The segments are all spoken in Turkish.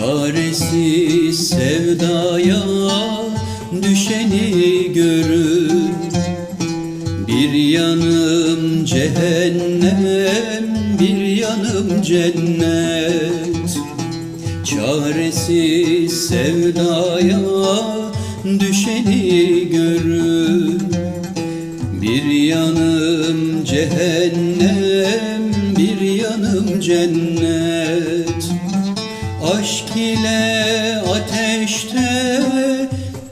Çaresiz sevdaya düşeni görür. Bir yanım cehennem, bir yanım cennet. Çaresiz sevdaya düşeni görür. Bir yanım cehennem, bir yanım cennet Aşk ile ateşte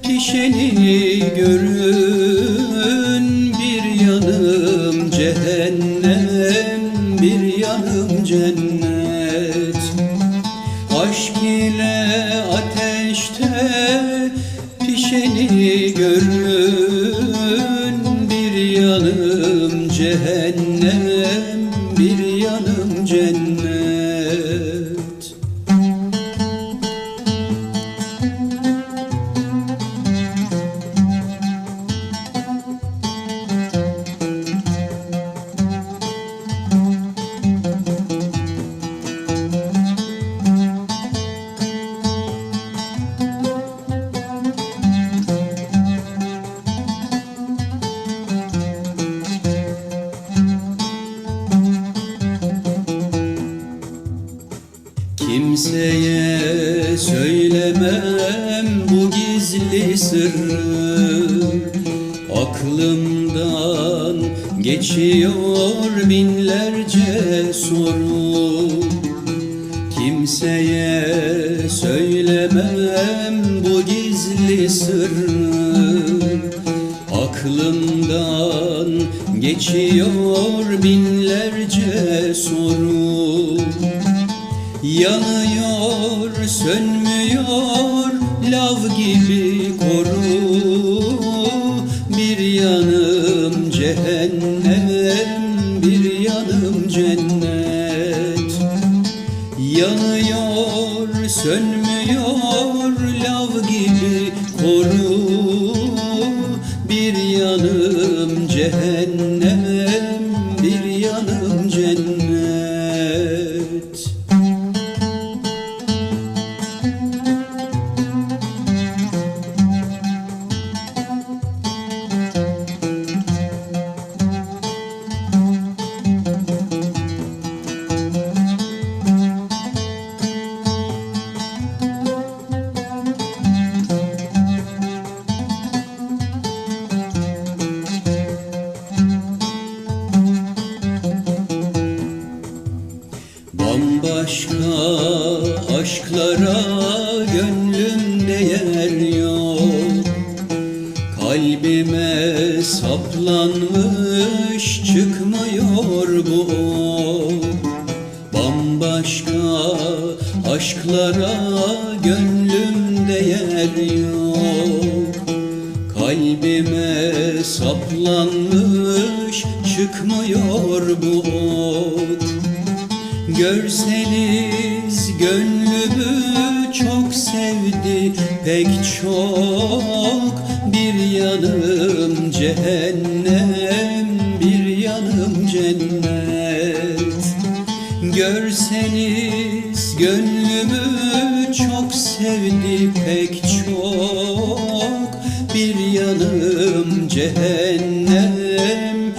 pişeni görün. Bir yanım cehennem, bir yanım cennet. Aşk ile ateşte pişeni görün. Bir yanım cehennem, bir yanım cennet Kimseye söylemem bu gizli sırrı. Aklımdan geçiyor binlerce soru. Kimseye söylemem bu gizli sırrı. Aklımdan geçiyor binlerce soru Yanıyor, sönmüyor, lav gibi koru. Bir yanım cehennem, bir yanım cennet. Yanıyor, sönmüyor, lav gibi koru. Bir yanım cehennem, Bambaşka aşklara gönlümde yer yok. Kalbime saplanmış çıkmıyor bu. Ok Bambaşka aşklara gönlümde yer yok. Kalbime saplanmış çıkmıyor bu. ok Görseniz gönlümü çok sevdi pek çok. Bir yanım cehennem, bir yanım cennet. Görseniz gönlümü çok sevdi pek çok. Bir yanım cehennem,